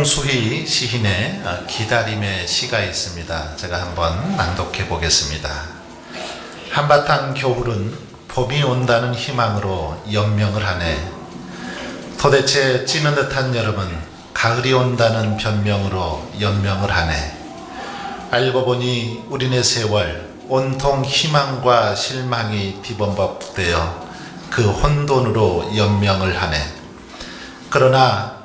홍수희 시인의 어, 기다림의 시가 있습니다. 제가 한번 낭독해 보겠습니다. 한바탕 겨울은 봄이 온다는 희망으로 연명을 하네. 도대체 찌는 듯한 여름은 가을이 온다는 변명으로 연명을 하네. 알고 보니 우리네 세월 온통 희망과 실망이 비범벅되어 그 혼돈으로 연명을 하네. 그러나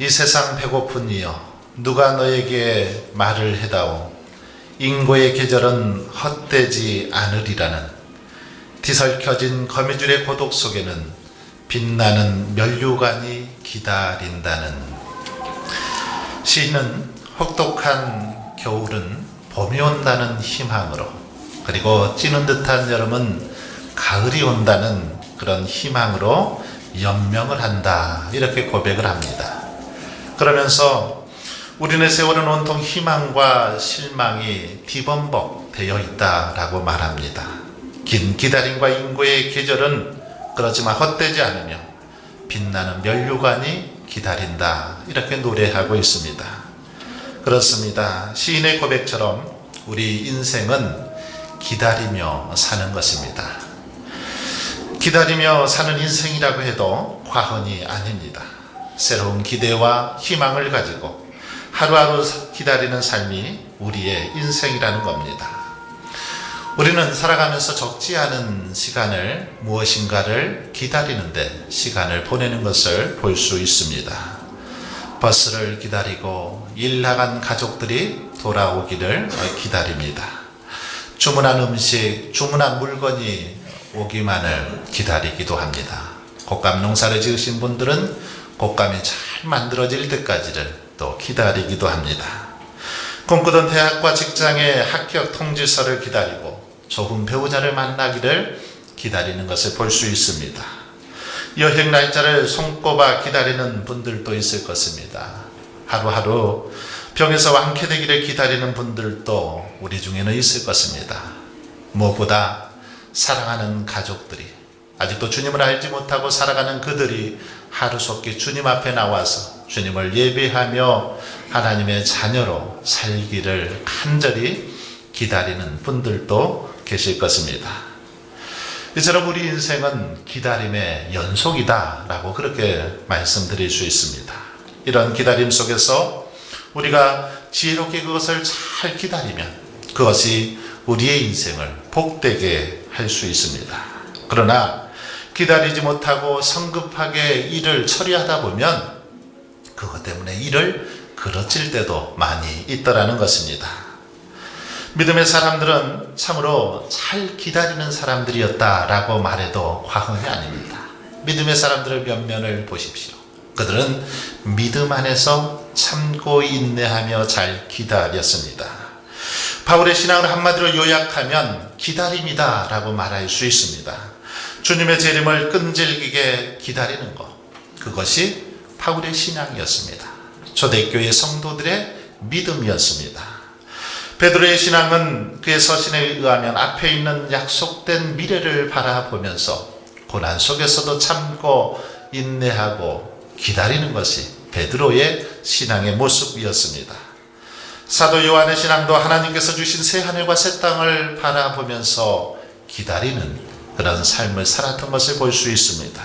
이 세상 배고픈 이여 누가 너에게 말을 해다오? 인고의 계절은 헛되지 않으리라는. 뒤설켜진 거미줄의 고독 속에는 빛나는 면류관이 기다린다는. 시인은 혹독한 겨울은 봄이 온다는 희망으로 그리고 찌는 듯한 여름은 가을이 온다는 그런 희망으로 연명을 한다. 이렇게 고백을 합니다. 그러면서 우리네 세월은 온통 희망과 실망이 뒤범벅 되어 있다라고 말합니다. 긴 기다림과 인고의 계절은 그렇지만 헛되지 않으며 빛나는 면류관이 기다린다 이렇게 노래하고 있습니다. 그렇습니다. 시인의 고백처럼 우리 인생은 기다리며 사는 것입니다. 기다리며 사는 인생이라고 해도 과언이 아닙니다. 새로운 기대와 희망을 가지고 하루하루 기다리는 삶이 우리의 인생이라는 겁니다. 우리는 살아가면서 적지 않은 시간을 무엇인가를 기다리는데 시간을 보내는 것을 볼 수 있습니다. 버스를 기다리고 일 나간 가족들이 돌아오기를 기다립니다. 주문한 음식, 주문한 물건이 오기만을 기다리기도 합니다. 곶감 농사를 지으신 분들은 곶감이 잘 만들어질 때까지를 또 기다리기도 합니다. 꿈꾸던 대학과 직장의 합격 통지서를 기다리고 좋은 배우자를 만나기를 기다리는 것을 볼 수 있습니다. 여행 날짜를 손꼽아 기다리는 분들도 있을 것입니다. 하루하루 병에서 완쾌되기를 기다리는 분들도 우리 중에는 있을 것입니다. 무엇보다 사랑하는 가족들이 아직도 주님을 알지 못하고 살아가는 그들이 하루속히 주님 앞에 나와서 주님을 예배하며 하나님의 자녀로 살기를 간절히 기다리는 분들도 계실 것입니다. 이처럼 우리 인생은 기다림의 연속이다라고 그렇게 말씀드릴 수 있습니다. 이런 기다림 속에서 우리가 지혜롭게 그것을 잘 기다리면 그것이 우리의 인생을 복되게 할 수 있습니다. 그러나 기다리지 못하고 성급하게 일을 처리하다 보면 그것 때문에 일을 그르칠 때도 많이 있더라는 것입니다. 믿음의 사람들은 참으로 잘 기다리는 사람들이었다라고 말해도 과언이 아닙니다. 믿음의 사람들의 면면을 보십시오. 그들은 믿음 안에서 참고 인내하며 잘 기다렸습니다. 바울의 신앙을 한마디로 요약하면 기다림이다 라고 말할 수 있습니다. 주님의 재림을 끈질기게 기다리는 것. 그것이 바울의 신앙이었습니다. 초대교회 성도들의 믿음이었습니다. 베드로의 신앙은 그의 서신에 의하면 앞에 있는 약속된 미래를 바라보면서 고난 속에서도 참고 인내하고 기다리는 것이 베드로의 신앙의 모습이었습니다. 사도 요한의 신앙도 하나님께서 주신 새 하늘과 새 땅을 바라보면서 기다리는 그런 삶을 살았던 것을 볼 수 있습니다.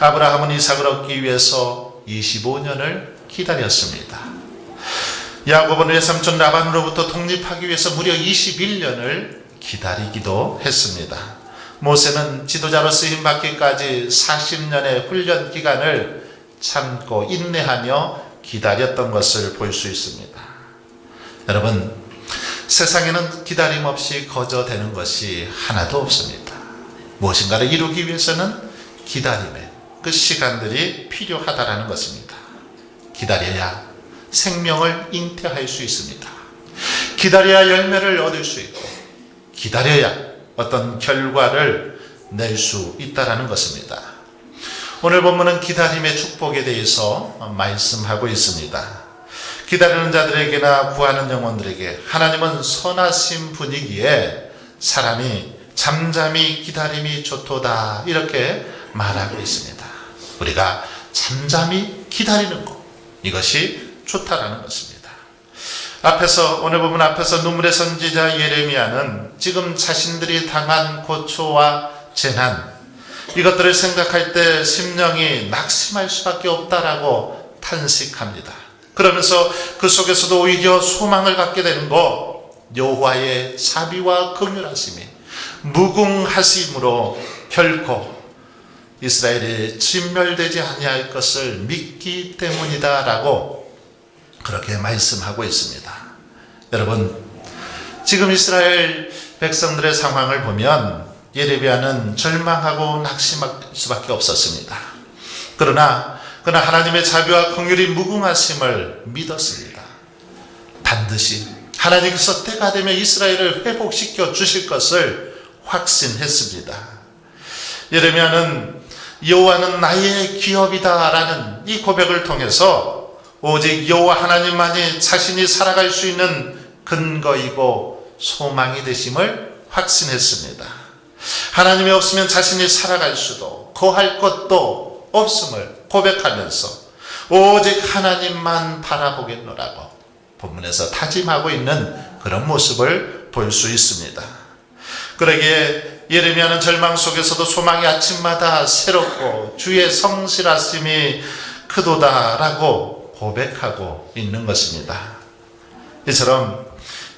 아브라함은 이삭을 얻기 위해서 25년을 기다렸습니다. 야곱은 외삼촌 라반으로부터 독립하기 위해서 무려 21년을 기다리기도 했습니다. 모세는 지도자로 쓰임 받기까지 40년의 훈련 기간을 참고 인내하며 기다렸던 것을 볼 수 있습니다. 여러분, 세상에는 기다림 없이 거저되는 것이 하나도 없습니다. 무엇인가를 이루기 위해서는 기다림의 그 시간들이 필요하다라는 것입니다. 기다려야 생명을 잉태할 수 있습니다. 기다려야 열매를 얻을 수 있고, 기다려야 어떤 결과를 낼 수 있다라는 것입니다. 오늘 본문은 기다림의 축복에 대해서 말씀하고 있습니다. 기다리는 자들에게나 구하는 영혼들에게 하나님은 선하신 분이기에 사람이 잠잠히 기다림이 좋도다 이렇게 말하고 있습니다. 우리가 잠잠히 기다리는 것 이것이 좋다라는 것입니다. 앞에서 오늘 부분 앞에서 눈물의 선지자 예레미야는 지금 자신들이 당한 고초와 재난 이것들을 생각할 때 심령이 낙심할 수밖에 없다라고 탄식합니다. 그러면서 그 속에서도 오히려 소망을 갖게 되는 거 여호와의 자비와 긍휼하심이 무궁하심으로 결코 이스라엘이 진멸되지 아니할 것을 믿기 때문이다라고 그렇게 말씀하고 있습니다. 여러분 지금 이스라엘 백성들의 상황을 보면 예레비야는 절망하고 낙심할 수밖에 없었습니다. 그러나 그러나 하나님의 자비와 긍휼이 무궁하심을 믿었습니다. 반드시 하나님께서 때가 되면 이스라엘을 회복시켜 주실 것을 확신했습니다. 예레미야는 여호와는 나의 기업이다라는 이 고백을 통해서 오직 여호와 하나님만이 자신이 살아갈 수 있는 근거이고 소망이 되심을 확신했습니다. 하나님이 없으면 자신이 살아갈 수도 거할 것도 없음을 고백하면서 오직 하나님만 바라보겠노라고 본문에서 다짐하고 있는 그런 모습을 볼 수 있습니다. 그러기에 예레미야는 절망 속에서도 소망이 아침마다 새롭고 주의 성실하심이 크도다라고 고백하고 있는 것입니다. 이처럼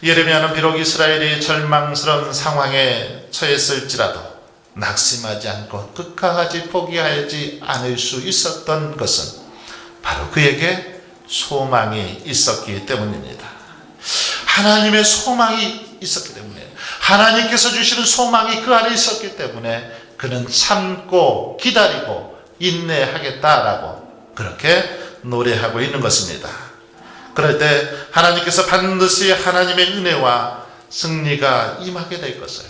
예레미야는 비록 이스라엘이 절망스러운 상황에 처했을지라도 낙심하지 않고 끝까지 포기하지 않을 수 있었던 것은 바로 그에게 소망이 있었기 때문입니다. 하나님의 소망이 있었기 때문에 하나님께서 주시는 소망이 그 안에 있었기 때문에 그는 참고 기다리고 인내하겠다라고 그렇게 노래하고 있는 것입니다. 그럴 때 하나님께서 반드시 하나님의 은혜와 승리가 임하게 될 것을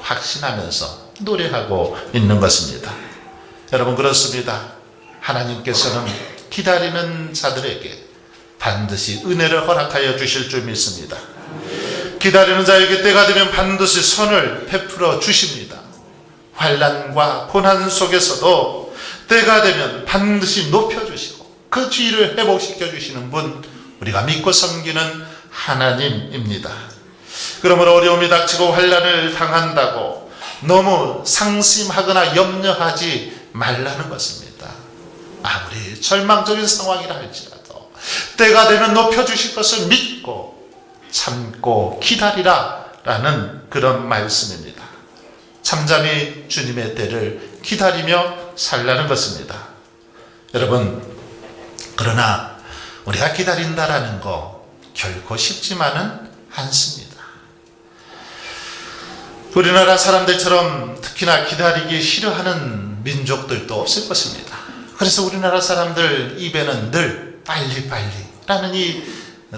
확신하면서 노래하고 있는 것입니다. 여러분 그렇습니다. 하나님께서는 기다리는 자들에게 반드시 은혜를 허락하여 주실 줄 믿습니다. 기다리는 자에게 때가 되면 반드시 선을 베풀어 주십니다. 환란과 고난 속에서도 때가 되면 반드시 높여 주시고 그 지위를 회복시켜 주시는 분 우리가 믿고 섬기는 하나님입니다. 그러므로 어려움이 닥치고 환란을 당한다고 너무 상심하거나 염려하지 말라는 것입니다. 아무리 절망적인 상황이라 할지라도 때가 되면 높여 주실 것을 믿고 참고 기다리라 라는 그런 말씀입니다. 참잠이 주님의 때를 기다리며 살라는 것입니다. 여러분, 그러나 우리가 기다린다라는 거 결코 쉽지만은 않습니다. 우리나라 사람들처럼 특히나 기다리기 싫어하는 민족들도 없을 것입니다. 그래서 우리나라 사람들 입에는 늘 빨리빨리라는 이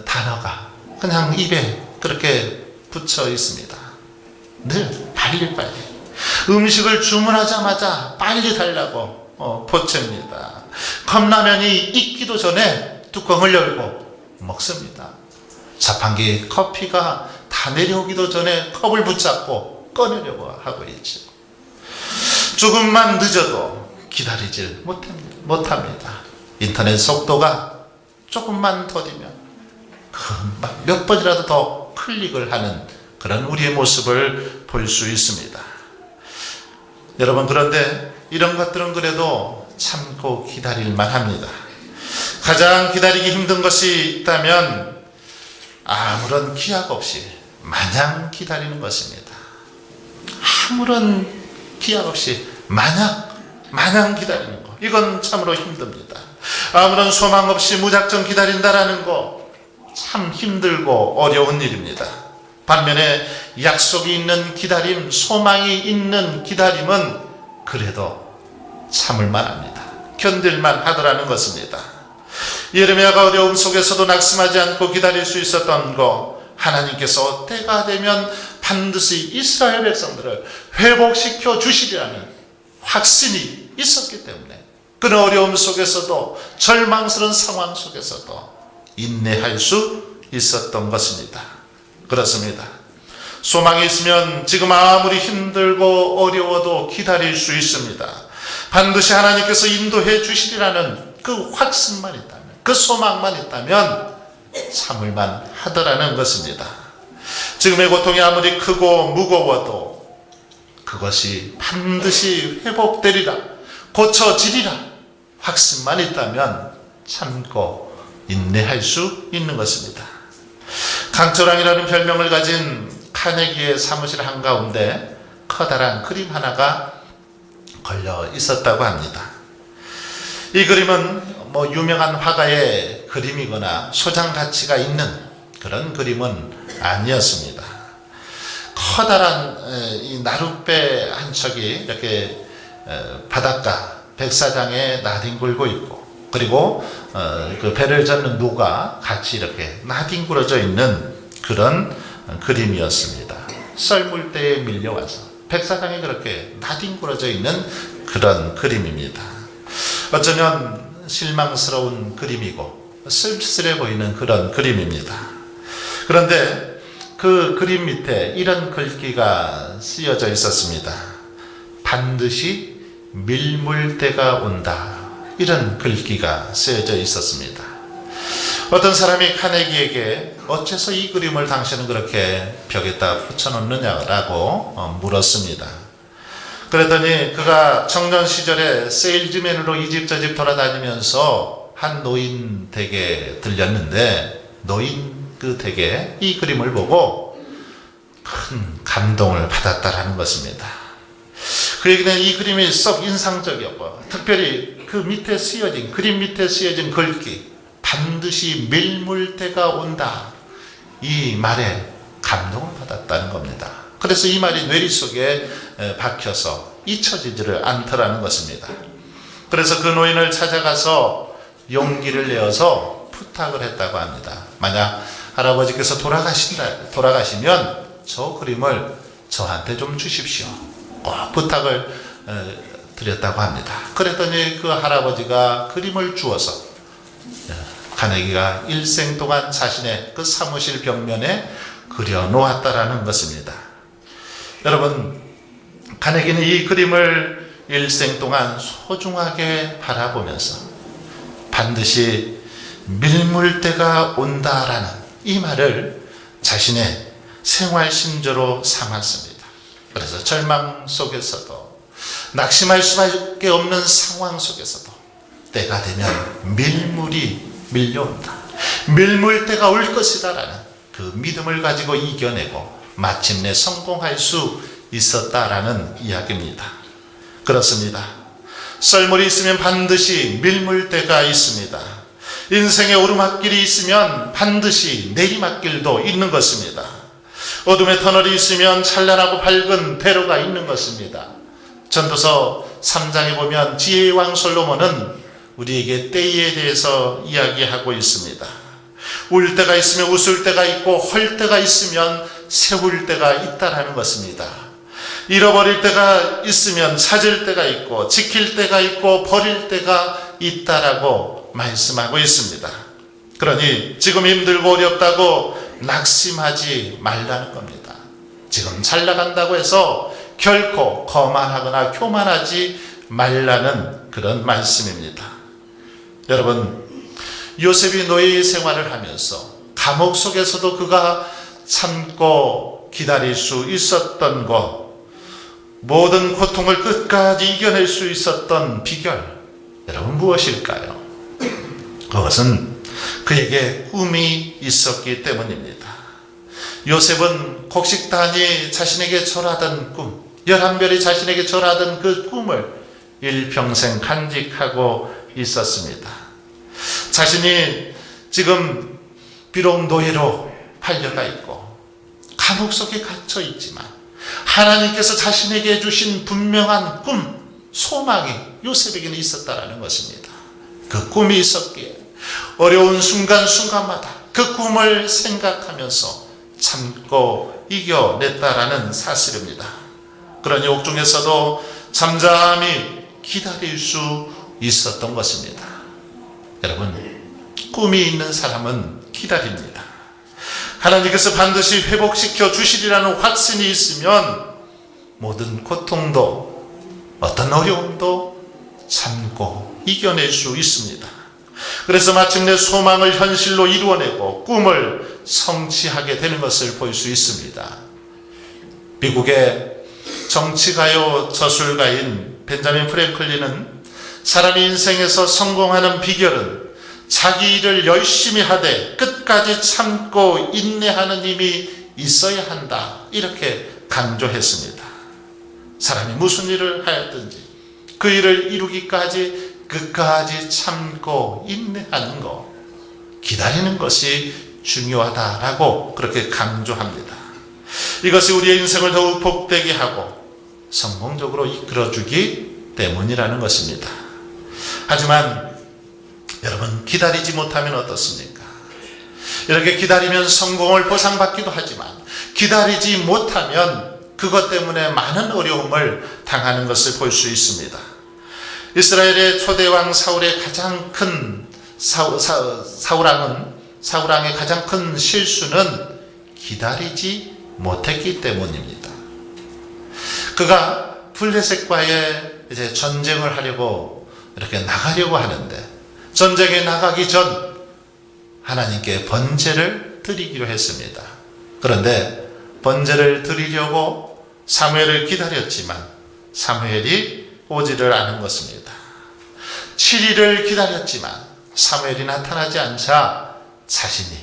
단어가 그냥 입에 그렇게 붙여 있습니다. 늘 빨리 빨리. 음식을 주문하자마자 빨리 달라고 어, 보챕니다. 컵라면이 익기도 전에 뚜껑을 열고 먹습니다. 자판기 커피가 다 내려오기도 전에 컵을 붙잡고 꺼내려고 하고 있죠. 조금만 늦어도 기다리질 못합니다. 인터넷 속도가 조금만 더디면 몇 번이라도 더 클릭을 하는 그런 우리의 모습을 볼 수 있습니다. 여러분 그런데 이런 것들은 그래도 참고 기다릴만 합니다. 가장 기다리기 힘든 것이 있다면 아무런 기약 없이 마냥 기다리는 것입니다. 아무런 기약 없이 마냥 마냥 기다리는 거 이건 참으로 힘듭니다. 아무런 소망 없이 무작정 기다린다라는 거 참 힘들고 어려운 일입니다. 반면에 약속이 있는 기다림, 소망이 있는 기다림은 그래도 참을만 합니다. 견딜만 하더라는 것입니다. 예레미야가 어려움 속에서도 낙심하지 않고 기다릴 수 있었던 거 하나님께서 때가 되면 반드시 이스라엘 백성들을 회복시켜 주시리라는 확신이 있었기 때문에 그런 어려움 속에서도 절망스러운 상황 속에서도 인내할 수 있었던 것입니다. 그렇습니다. 소망이 있으면 지금 아무리 힘들고 어려워도 기다릴 수 있습니다. 반드시 하나님께서 인도해 주시리라는 그 확신만 있다면 그 소망만 있다면 참을만 하더라는 것입니다. 지금의 고통이 아무리 크고 무거워도 그것이 반드시 회복되리라, 고쳐지리라 확신만 있다면 참고 인내할 수 있는 것입니다. 강철왕이라는 별명을 가진 카네기의 사무실 한가운데 커다란 그림 하나가 걸려 있었다고 합니다. 이 그림은 뭐 유명한 화가의 그림이거나 소장 가치가 있는 그런 그림은 아니었습니다. 커다란 에, 이 나룻배 한 척이 이렇게 에, 바닷가 백사장에 나뒹굴고 있고 그리고 어, 그 배를 젓는 노가 같이 이렇게 나뒹굴어져 있는 그런 어, 그림이었습니다. 썰물대에 밀려와서 백사장에 그렇게 나뒹굴어져 있는 그런 그림입니다. 어쩌면 실망스러운 그림이고 쓸쓸해 보이는 그런 그림입니다. 그런데 그 그림 밑에 이런 글귀가 쓰여져 있었습니다. 반드시 밀물때가 온다. 이런 글귀가 쓰여져 있었습니다. 어떤 사람이 카네기에게 어째서 이 그림을 당신은 그렇게 벽에다 붙여놓느냐라고 어, 물었습니다. 그랬더니 그가 청년 시절에 세일즈맨으로 이 집저집 돌아다니면서 한 노인 댁에 들렸는데 노인 그 댁에 이 그림을 보고 큰 감동을 받았다라는 것입니다. 그에게는 이 그림이 썩 인상적이었고 특별히 그 밑에 쓰여진 그림 밑에 쓰여진 글귀 반드시 밀물 때가 온다 이 말에 감동을 받았다는 겁니다. 그래서 이 말이 뇌리 속에 에, 박혀서 잊혀지지를 않더라는 것입니다. 그래서 그 노인을 찾아가서 용기를 내어서 부탁을 했다고 합니다. 만약 할아버지께서 돌아가신다, 돌아가시면 저 그림을 저한테 좀 주십시오. 꼭 부탁을 에, 드렸다고 합니다. 그랬더니 그 할아버지가 그림을 주어서 에, 카네기가 일생 동안 자신의 그 사무실 벽면에 그려 놓았다라는 것입니다. 여러분, 카네기는 이 그림을 일생 동안 소중하게 바라보면서 반드시 밀물 때가 온다라는 이 말을 자신의 생활 신조로 삼았습니다. 그래서 절망 속에서도 낙심할 수밖에 없는 상황 속에서도 때가 되면 밀물이 밀려온다. 밀물 때가 올 것이다라는 그 믿음을 가지고 이겨내고 마침내 성공할 수 있었다라는 이야기입니다. 그렇습니다. 썰물이 있으면 반드시 밀물 때가 있습니다. 인생의 오르막길이 있으면 반드시 내리막길도 있는 것입니다. 어둠의 터널이 있으면 찬란하고 밝은 대로가 있는 것입니다. 전도서 3장에 보면 지혜의 왕 솔로몬은 우리에게 때에 대해서 이야기하고 있습니다. 울 때가 있으면 웃을 때가 있고 헐 때가 있으면 세울 때가 있다라는 것입니다. 잃어버릴 때가 있으면 찾을 때가 있고 지킬 때가 있고 버릴 때가 있다라고 말씀하고 있습니다. 그러니 지금 힘들고 어렵다고 낙심하지 말라는 겁니다. 지금 잘 나간다고 해서 결코 거만하거나 교만하지 말라는 그런 말씀입니다. 여러분, 요셉이 노예 생활을 하면서 감옥 속에서도 그가 참고 기다릴 수 있었던 것, 모든 고통을 끝까지 이겨낼 수 있었던 비결, 여러분 무엇일까요? 그것은 그에게 꿈이 있었기 때문입니다. 요셉은 곡식단이 자신에게 절하던 꿈, 열한별이 자신에게 절하던 그 꿈을 일평생 간직하고 있었습니다. 자신이 지금 비록 노예로 팔려가 있고 감옥 속에 갇혀 있지만 하나님께서 자신에게 주신 분명한 꿈, 소망이 요셉에게는 있었다라는 것입니다. 그 꿈이 있었기에 어려운 순간순간마다 그 꿈을 생각하면서 참고 이겨냈다라는 사실입니다. 그러니 옥중에서도 잠잠히 기다릴 수 있었던 것입니다. 여러분, 꿈이 있는 사람은 기다립니다. 하나님께서 반드시 회복시켜 주시리라는 확신이 있으면 모든 고통도 어떤 어려움도 참고 이겨낼 수 있습니다. 그래서 마침내 소망을 현실로 이루어내고 꿈을 성취하게 되는 것을 볼 수 있습니다. 미국의 정치가요 저술가인 벤자민 프랭클린은 사람이 인생에서 성공하는 비결은 자기 일을 열심히 하되 끝까지 참고 인내하는 힘이 있어야 한다. 이렇게 강조했습니다. 사람이 무슨 일을 하였든지 그 일을 이루기까지 끝까지 참고 인내하는 것, 기다리는 것이 중요하다라고 그렇게 강조합니다. 이것이 우리의 인생을 더욱 복되게 하고 성공적으로 이끌어주기 때문이라는 것입니다. 하지만 여러분 기다리지 못하면 어떻습니까? 이렇게 기다리면 성공을 보상받기도 하지만 기다리지 못하면 그것 때문에 많은 어려움을 당하는 것을 볼 수 있습니다. 이스라엘의 초대왕 사울의 가장 큰 사울왕은 사울왕의 가장 큰 실수는 기다리지 못했기 때문입니다. 그가 블레셋과의 이제 전쟁을 하려고 이렇게 나가려고 하는데 전쟁에 나가기 전 하나님께 번제를 드리기로 했습니다. 그런데 번제를 드리려고 사무엘을 기다렸지만 사무엘이 오지를 않은 것입니다. 7일을 기다렸지만 사무엘이 나타나지 않자 자신이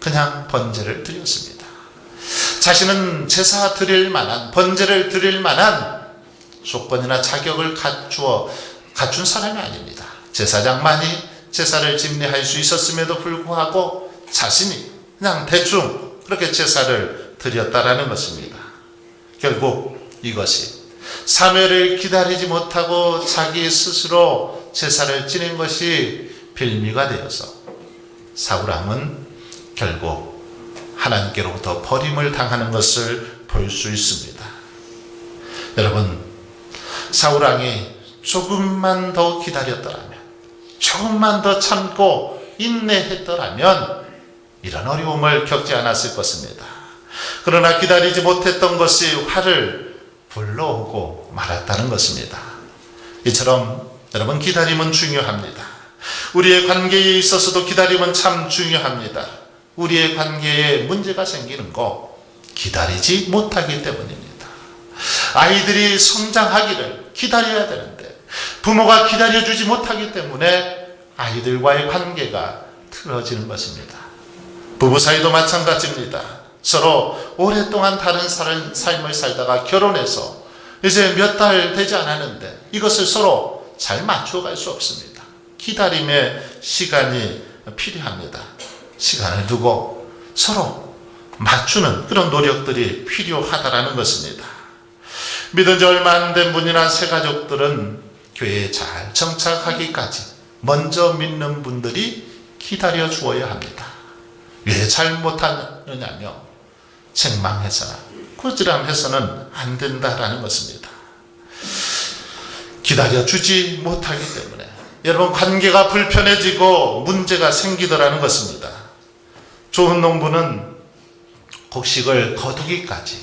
그냥 번제를 드렸습니다. 자신은 제사 드릴 만한 번제를 드릴 만한 조건이나 자격을 갖추어 갖춘 사람이 아닙니다. 제사장만이 제사를 집례할 수 있었음에도 불구하고 자신이 그냥 대충 그렇게 제사를 드렸다라는 것입니다. 결국 이것이 사무엘을 기다리지 못하고 자기 스스로 제사를 지낸 것이 빌미가 되어서 사울왕은 결국 하나님께로부터 버림을 당하는 것을 볼 수 있습니다. 여러분, 사울왕이 조금만 더 기다렸더라면, 조금만 더 참고 인내했더라면, 이런 어려움을 겪지 않았을 것입니다. 그러나 기다리지 못했던 것이 화를 불러오고 말았다는 것입니다. 이처럼 여러분 기다림은 중요합니다. 우리의 관계에 있어서도 기다림은 참 중요합니다. 우리의 관계에 문제가 생기는 거 기다리지 못하기 때문입니다. 아이들이 성장하기를 기다려야 되는데 부모가 기다려주지 못하기 때문에 아이들과의 관계가 틀어지는 것입니다. 부부 사이도 마찬가지입니다. 서로 오랫동안 다른 삶을 살다가 결혼해서 이제 몇 달 되지 않았는데 이것을 서로 잘 맞춰갈 수 없습니다. 기다림의 시간이 필요합니다. 시간을 두고 서로 맞추는 그런 노력들이 필요하다라는 것입니다. 믿은 지 얼마 안 된 분이나 새 가족들은 교회에 잘 정착하기까지 먼저 믿는 분들이 기다려 주어야 합니다. 왜 잘못하느냐며 책망해서나 꾸지람해서는 안 된다라는 것입니다. 기다려 주지 못하기 때문에 여러분 관계가 불편해지고 문제가 생기더라는 것입니다. 좋은 농부는 곡식을 거두기까지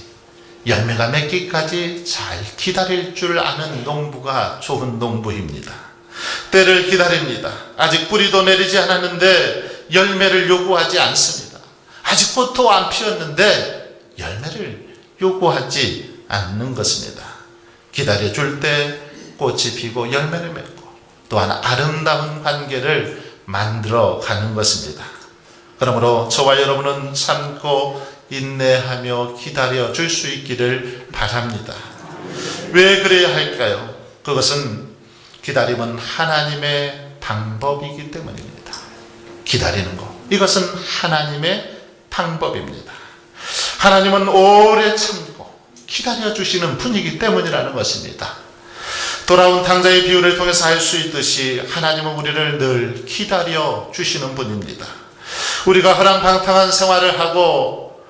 열매가 맺기까지 잘 기다릴 줄 아는 농부가 좋은 농부입니다. 때를 기다립니다. 아직 뿌리도 내리지 않았는데 열매를 요구하지 않습니다. 아직 꽃도 안 피었는데 열매를 요구하지 않는 것입니다. 기다려줄 때 꽃이 피고 열매를 맺고 또한 아름다운 관계를 만들어 가는 것입니다. 그러므로 저와 여러분은 참고 인내하며 기다려 줄 수 있기를 바랍니다. 왜 그래야 할까요? 그것은 기다림은 하나님의 방법이기 때문입니다. 기다리는 것. 이것은 하나님의 방법입니다. 하나님은 오래 참고 기다려 주시는 분이기 때문이라는 것입니다. 돌아온 탕자의 비유를 통해서 알 수 있듯이 하나님은 우리를 늘 기다려 주시는 분입니다. 우리가 허랑방탕한 생활을 하고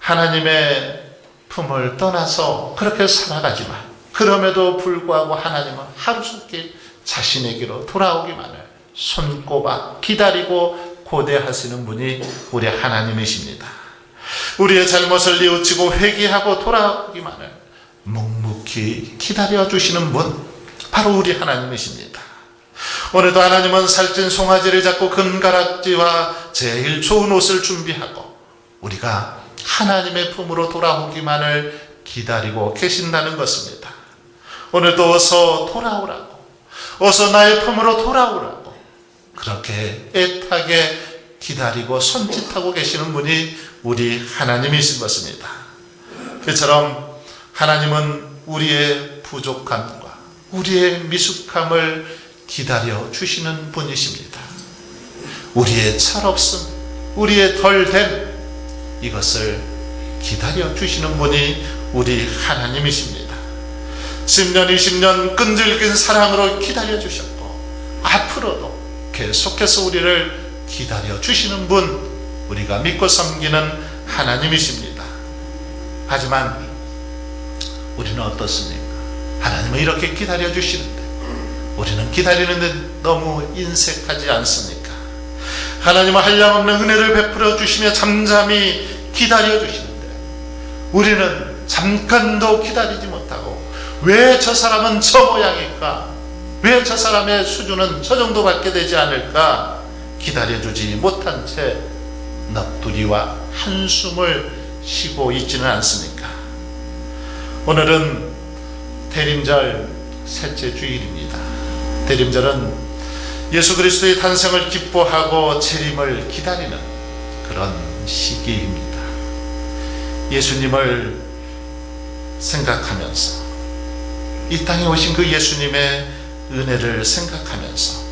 하나님의 품을 떠나서 그렇게 살아가지만 그럼에도 불구하고 하나님은 하루속히 자신에게로 돌아오기만을 손꼽아 기다리고 고대하시는 분이 우리 하나님이십니다. 우리의 잘못을 뉘우치고 회개하고 돌아오기만을 묵묵히 기다려 주시는 분 바로 우리 하나님이십니다. 오늘도 하나님은 살찐 송아지를 잡고 금가락지와 제일 좋은 옷을 준비하고 우리가 하나님의 품으로 돌아오기만을 기다리고 계신다는 것입니다. 오늘도 어서 돌아오라고, 어서 나의 품으로 돌아오라고 그렇게 애타게 기다리고 손짓하고 계시는 분이 우리 하나님이신 것입니다. 그처럼 하나님은 우리의 부족함과 우리의 미숙함을 기다려 주시는 분이십니다. 우리의 철없음, 우리의 덜됨, 이것을 기다려 주시는 분이 우리 하나님이십니다. 10년, 20년 끈질긴 사랑으로 기다려 주셨고, 앞으로도 계속해서 우리를 기다려 주시는 분, 우리가 믿고 섬기는 하나님이십니다. 하지만 우리는 어떻습니까? 하나님은 이렇게 기다려 주시는데, 우리는 기다리는데 너무 인색하지 않습니까? 하나님은 한량없는 은혜를 베풀어 주시며 잠잠히 기다려 주시는데 우리는 잠깐도 기다리지 못하고 왜 저 사람은 저 모양일까? 왜 저 사람의 수준은 저 정도밖에 되지 않을까? 기다려 주지 못한 채 넋두리와 한숨을 쉬고 있지는 않습니까? 오늘은 대림절 셋째 주일입니다. 대림절은 예수 그리스도의 탄생을 기뻐하고 재림을 기다리는 그런 시기입니다. 예수님을 생각하면서 이 땅에 오신 그 예수님의 은혜를 생각하면서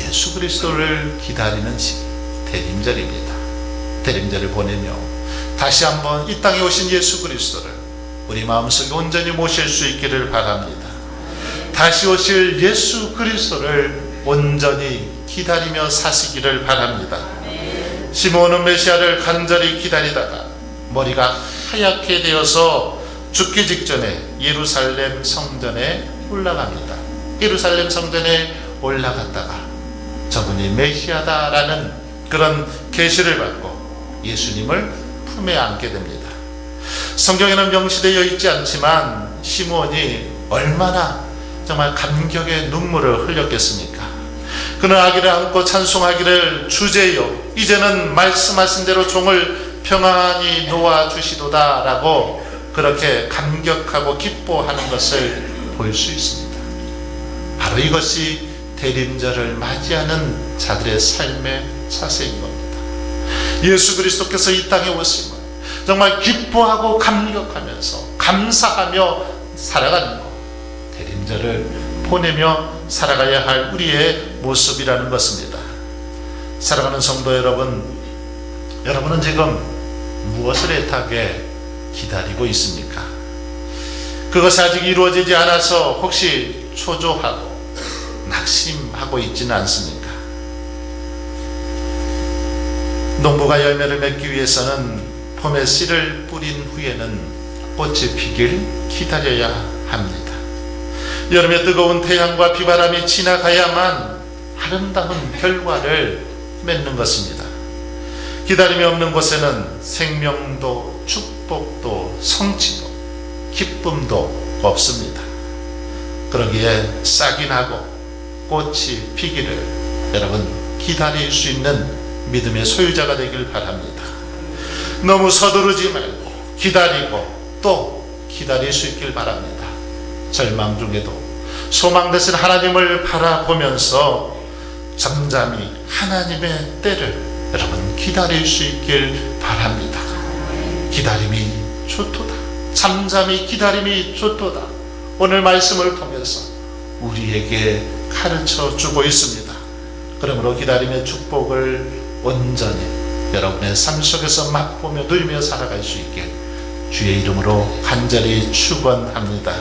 예수 그리스도를 기다리는 시기 대림절입니다. 대림절을 보내며 다시 한번 이 땅에 오신 예수 그리스도를 우리 마음속에 온전히 모실 수 있기를 바랍니다. 다시 오실 예수 그리스도를 온전히 기다리며 사시기를 바랍니다. 시몬은 메시아를 간절히 기다리다가 머리가 하얗게 되어서 죽기 직전에 예루살렘 성전에 올라갑니다. 예루살렘 성전에 올라갔다가 저분이 메시아다라는 그런 계시를 받고 예수님을 품에 안게 됩니다. 성경에는 명시되어 있지 않지만 시몬이 얼마나 정말 감격의 눈물을 흘렸겠습니까? 그는 아기를 안고 찬송하기를 주제요 이제는 말씀하신 대로 종을 평안히 놓아 주시도다라고 그렇게 감격하고 기뻐하는 것을 볼 수 있습니다. 바로 이것이 대림절을 맞이하는 자들의 삶의 자세인 겁니다. 예수 그리스도께서 이 땅에 오심을 정말 기뻐하고 감격하면서 감사하며 살아가는 것. 대림절을 보내며 살아가야 할 우리의 모습이라는 것입니다. 사랑하는 성도 여러분, 여러분은 지금 무엇을 애타게 기다리고 있습니까? 그것이 아직 이루어지지 않아서 혹시 초조하고 낙심하고 있지는 않습니까? 농부가 열매를 맺기 위해서는 봄에 씨를 뿌린 후에는 꽃이 피길 기다려야 합니다. 여름에 뜨거운 태양과 비바람이 지나가야만 아름다운 결과를 맺는 것입니다. 기다림이 없는 곳에는 생명도 축복도 성취도 기쁨도 없습니다. 그러기에 싹이 나고 꽃이 피기를 여러분 기다릴 수 있는 믿음의 소유자가 되길 바랍니다. 너무 서두르지 말고 기다리고 또 기다릴 수 있길 바랍니다. 절망 중에도 소망 되신 하나님을 바라보면서 잠잠히 하나님의 때를 여러분 기다릴 수 있길 바랍니다. 기다림이 좋도다. 잠잠히 기다림이 좋도다. 오늘 말씀을 통해서 우리에게 가르쳐 주고 있습니다. 그러므로 기다림의 축복을 온전히 여러분의 삶 속에서 맛보며 누리며 살아갈 수 있게 주의 이름으로 간절히 축원합니다.